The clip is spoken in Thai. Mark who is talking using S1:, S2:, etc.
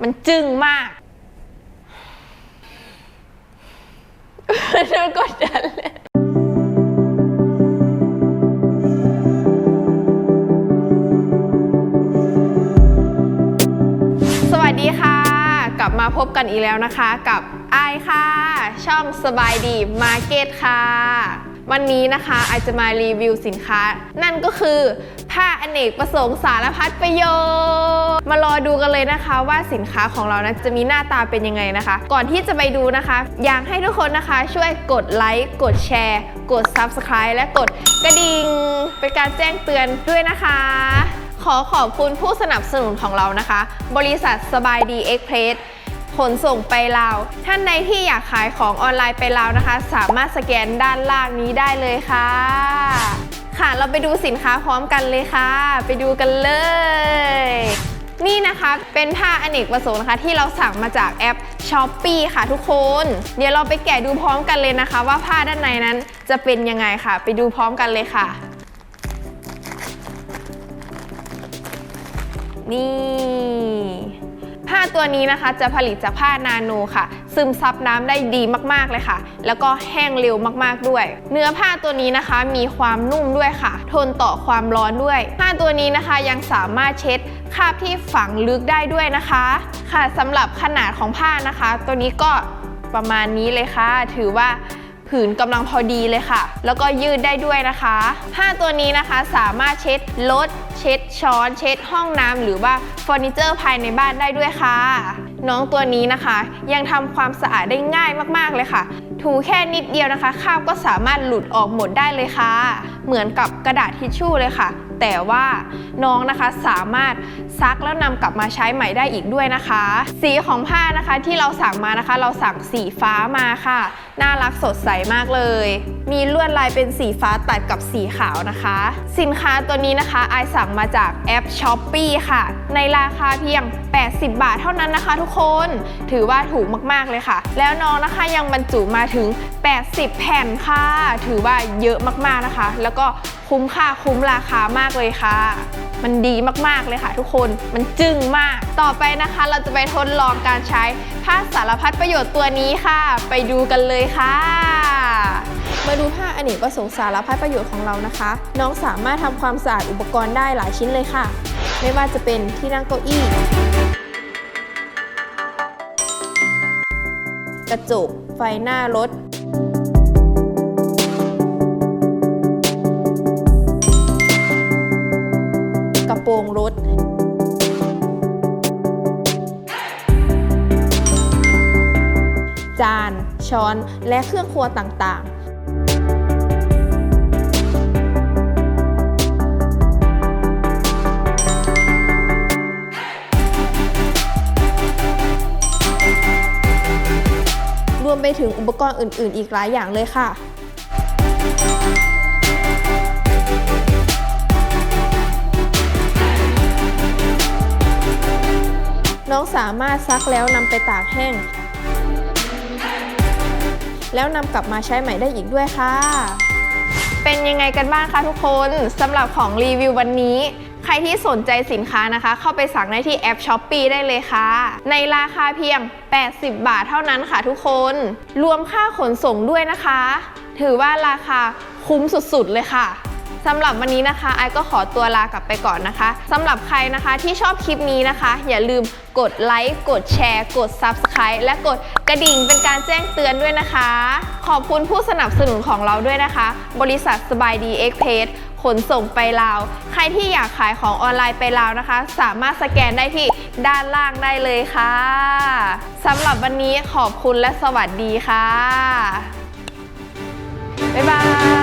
S1: มันจึ้งมากมันกดดันเลยสวัสดีค่ะ กลับมาพบกันอีกแล้วนะคะ กับไอค่ะ ช่องสบายดีมาร์เก็ตค่ะ วันนี้นะคะไอายจะมารีวิวสินค้า นั่นก็คือผ้าอเนกประสงค์สารพัดประโยชน์ มารอดูกันเลยนะคะว่าสินค้าของเรานะจะมีหน้าตาเป็นยังไงนะคะ ก่อนที่จะไปดูนะคะ อยากให้ทุกคนนะคะช่วยกดไลค์กดแชร์ กด Subscribe และกดกระดิ่งเป็นการแจ้งเตือนด้วยนะคะ ขอขอบคุณผู้สนับสนุนของเรานะคะ บริษัทสบายดีเอ็กเพรส ขนส่งไปลาว ท่านใดที่อยากขายของออนไลน์ไปลาวนะคะ สามารถสแกนด้านล่างนี้ได้เลยค่ะ ค่ะเราไปดูสินค้าพร้อมกันเลยค่ะ ไปดูกันเลย นี่นะคะเป็นผ้าอเนกประสงค์นะคะ ที่เราสั่งมาจากแอป s h o p e e ค่ะทุกคน เดี๋ยวเราไปแกะดูพร้อมกันเลยนะคะ ว่าผ้าด้านในนั้นจะเป็นยังไงค่ะ ไปดูพร้อมกันเลยค่ะ นี่ ผ้าตัวนี้นะคะจะผลิตจากผ้านาโนค่ะ ซึมซับน้ำได้ดีมากๆเลยค่ะ แล้วก็แห้งเร็วมากๆด้วย เนื้อผ้าตัวนี้นะคะมีความนุ่มด้วยค่ะ ทนต่อความร้อนด้วย ผ้าตัวนี้นะคะยังสามารถเช็ดคราบที่ฝังลึกได้ด้วยนะคะ ค่ะสำหรับขนาดของผ้านะคะ ตัวนี้ก็ประมาณนี้เลยค่ะ ถือว่า ผืนกำลังพอดีเลยค่ะ แล้วก็ยืดได้ด้วยนะคะผ้าตัวนี้นะคะสามารถเช็ดรถเช็ดช้อน เช็ดห้องน้ำหรือว่าเฟอร์นิเจอร์ภายในบ้านได้ด้วยค่ะ น้องตัวนี้นะคะ ยังทำความสะอาดได้ง่ายมากๆเลยค่ะ ถูแค่นิดเดียวนะคะคราบก็สามารถหลุดออกหมดได้เลยค่ะ เหมือนกับกระดาษทิชชู่เลยค่ะ แต่ว่าน้องนะคะสามารถซักแล้วนำกลับมาใช้ใหม่ได้อีกด้วยนะคะ สีของผ้านะคะที่เราสั่งมานะคะ เราสั่งสีฟ้ามาค่ะ น่ารักสดใสมากเลย มีลวดลายเป็นสีฟ้าตัดกับสีขาวนะคะ สินค้าตัวนี้นะคะไอสั่งมาจากแอป s h o p e e ค่ะ ในราคาเพียง 80 บาทเท่านั้นนะคะ ทุกคน ถือว่าถูกมากๆเลยค่ะ แล้วน้องนะคะยังบรรจุมาถึง 80 แผ่นค่ะ ถือว่าเยอะมากๆนะคะ แล้วก็คุ้มค่าคุ้มราคามากเลยค่ะ มันดีมากๆเลยค่ะทุกคน มันจึ้งมาก ต่อไปนะคะ เราจะไปทดลองการใช้ผ้าสารพัดประโยชน์ตัวนี้ค่ะ ไปดูกันเลยค่ะ มาดูผ้าอเนกประสงค์สารพัดประโยชน์ของเรานะคะ น้องสามารถทำความสะอาดอุปกรณ์ได้หลายชิ้นเลยค่ะ ไม่ว่าจะเป็นที่นั่งเก้าอี้ กระจก ไฟหน้ารถ กระโปรงรถจาน ช้อน และเครื่องครัวต่างๆ วมไปถึงอุปกรณ์อื่น ๆ อีกหลายอย่างเลยค่ะน้องสามารถซักแล้วนำไปตากแห้ง แล้วนำกลับมาใช้ใหม่ได้อีกด้วยค่ะ เป็นยังไงกันบ้างคะทุกคนสำหรับของรีวิววันนี้ รที่สนใจสินค้านะคะ เข้าไปสั่งได้ที่แอป s h o p e e ได้เลยค่ะ ในราคาเพียง 80 บาทเท่านั้นค่ะทุกคน รวมค่าขนส่งด้วยนะคะ ถือว่าราคาคุ้มสุดๆเลยค่ะสำหรับวันนี้นะคะไอก็ขอตัวลากลับไปก่อนนะคะสำหรับใครนะคะที่ชอบคลิปนี้นะคะ อย่าลืมกดไลค์กดแชร์ กด Subscribe และกดกระดิ่งเป็นการแจ้งเตือนด้วยนะคะ ขอบคุณผู้สนับสนุนของเราด้วยนะคะ บริษัทสบายดีเอ็กเพส ขนส่งไปลาว ใครที่อยากขายของออนไลน์ไปลาวนะคะ สามารถสแกนได้ที่ด้านล่างได้เลยค่ะสำหรับวันนี้ขอบคุณและสวัสดีค่ะ บ๊ายบาย